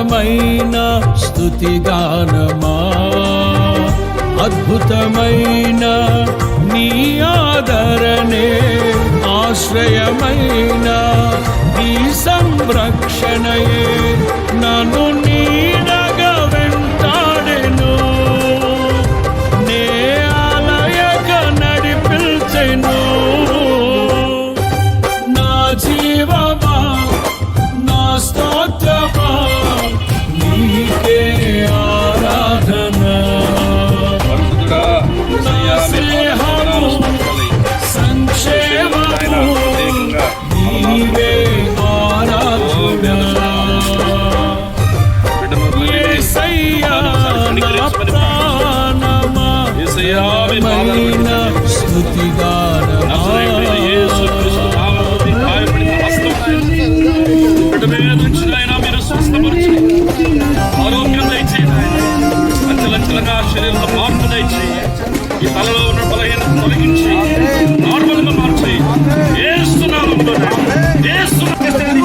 ఘనమైన స్థుతిగానమా అద్భుతమైన నీ ఆదరణే ఆశ్రయమైన నీ సంరక్షణయే. నన్ను నీడగా వెంటాడెను. నే ఆలయక నడిపించెను. నా జీవమా నా స్తోత్రమా? శరీరంలో మార్పు దయచేయి ఈ తలలో ఉన్న బలహీనత తొలగించి నార్మల్గా మార్చి ఏస్తున్నాము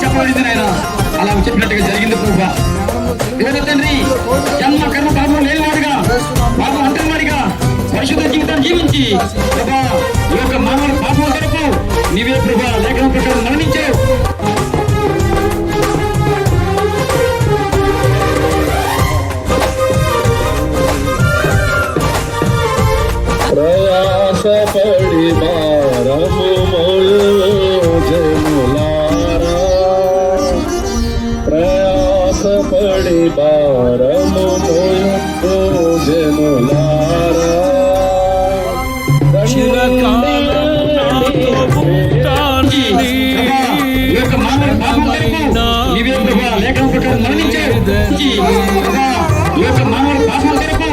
చెప్పబడింది నాయన అలా చెప్పినట్టుగా జరిగింది ప్రభు దేవుని తండ్రి జన్మ కర్మ పాపం లేనివాడుగా వాళ్ళు అంటే పరిశుద్ధ జీవితం జీవించి. ప్రభా ఈ యొక్క మానవుల పాపం కొరకు నీవే ప్రభా లేఖనం ప్రకారం మరణించావు. ప్రయాసపడి భారము మోయోజములారా ప్రయాసపడి భారము జనులారా. ప్రభా, ఈ యొక్క మానవుల పాపం కొరకు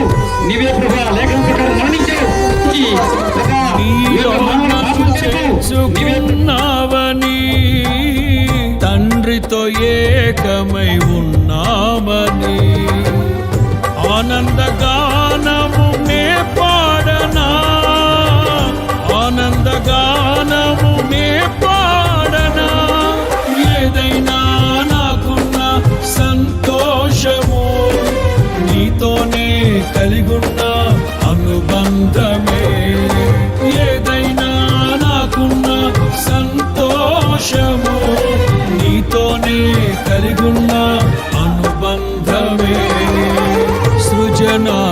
నీవే ప్రభా లేఖనం ప్రకారం మరణించావు చేర్చుకున్నావని తండ్రితో ఏకమై ఉన్నామని ఆనందగానము నే పాడనా ఆనందగానము కలిగున్న అనుబంధమే. ఏదైనా నాకున్న సంతోషము నీతోనే కలిగున్న అనుబంధమే. సృజనాత్మకమైన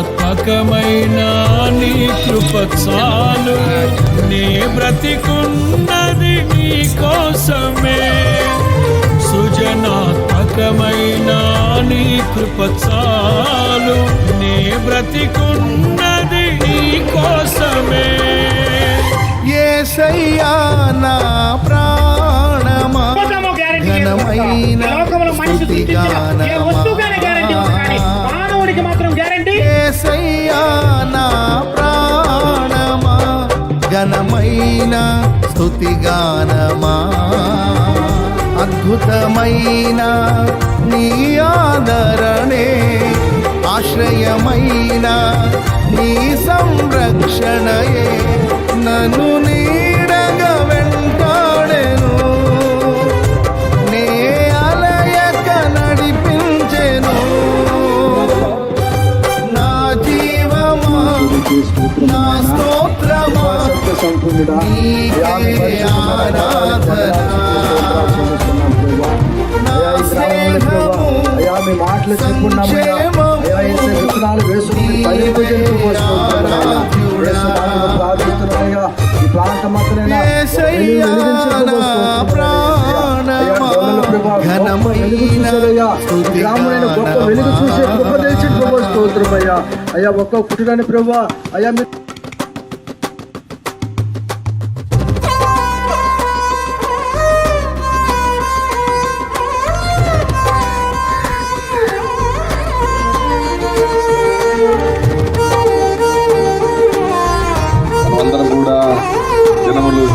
నీ కృప చాలు. నే బ్రతికున్నది నీ కోసమే. సృజనాత్మకమైన నీ కృప చాలు. నే బ్రతికున్నది నీ కోసమే. ఏసయ్యా నా ప్రాణమా. ఘనమైన ఏ ఏసయ్యా నా ప్రాణమా. ఘనమైన స్థుతిగానమా అద్భుతమైన నీ ఆదరణే ఆశ్రయమైన నీ సంరక్షణయే. నన్ను నీడగా వెంటాడెను నే అలయక నడిపించెను. నా జీవమా నా స్తోత్రమా నీకే ఆరాధన. అయ్యా మీ మాటలు అయ్యా విత్తనాలు వేసుకుని ఫలింపజేయడం కోరుకుంటున్నామయ్యా. ఈ ప్రాంతం అయ్యా, గ్రామమైన గొప్ప వెలుగు చూసే ప్రభు అయ్యా ఒక్క కుటుంబాన్ని ప్రభా అయ్యా మీరు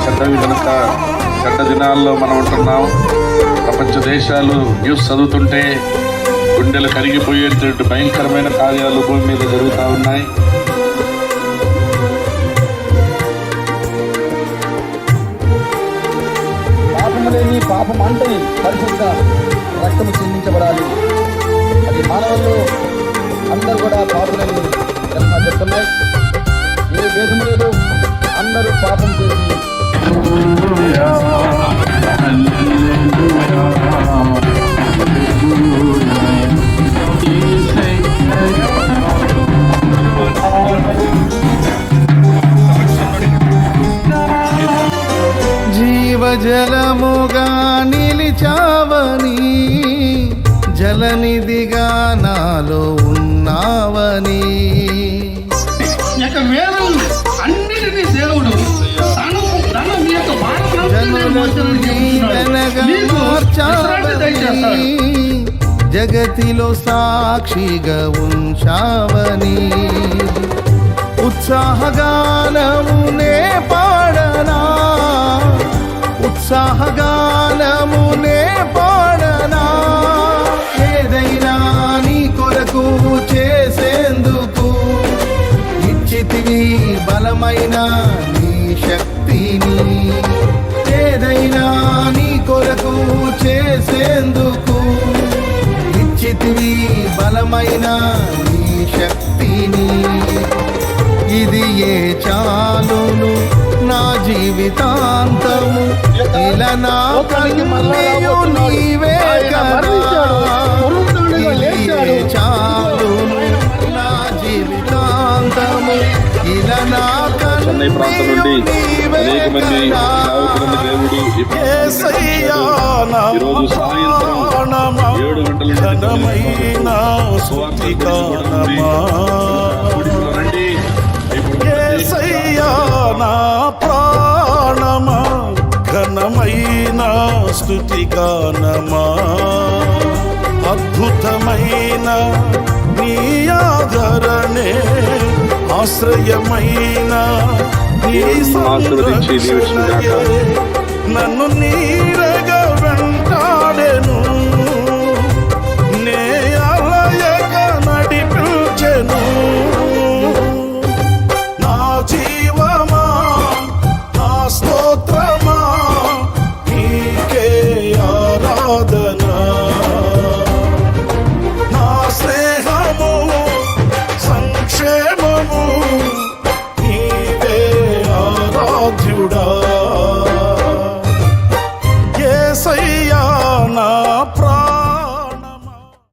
దినములు కనుక చెడ్డ దినాల్లో మనం ఉంటున్నాం ప్రపంచ దేశాలు న్యూస్ చదువుతుంటే గుండెలు కరిగిపోయేటువంటి భయంకరమైన కార్యాలు భూమి మీద జరుగుతూ ఉన్నాయి. పాపములేని పాపం అంటే పరిశుద్ధ రక్తము చెందించబడాలి. అది మానవులు అందరూ కూడా పాపులని చెప్తున్నాయి? ఏ భేదం లేదు అందరూ పాపం చేసి జలముగా నిలిచావని జలనిధిగా నాలో ఉన్నావని జగతిలో సాక్షిగా ఉంచావని. ఉత్సాహగానమునే పాడనా? ఉత్సాహగానమునే పాడనా? ఏదైనా నీ కొరకు చేసేందుకు ఇచ్చితివి బలమైన నీ శక్తిని. చేసేందుకు ఇచ్చితివి బలమైన నీ శక్తిని. ఇది ఏ చాలును? నా జీవితాంతము. ఇలా నా కన్నీయు నీవే నా ప్రాణమా. ఘనమైన స్థుతి గానమా. అద్భుతమైన నీ ఆదరణే. ఆశ్రయమైన నీ నన్ను నీరగా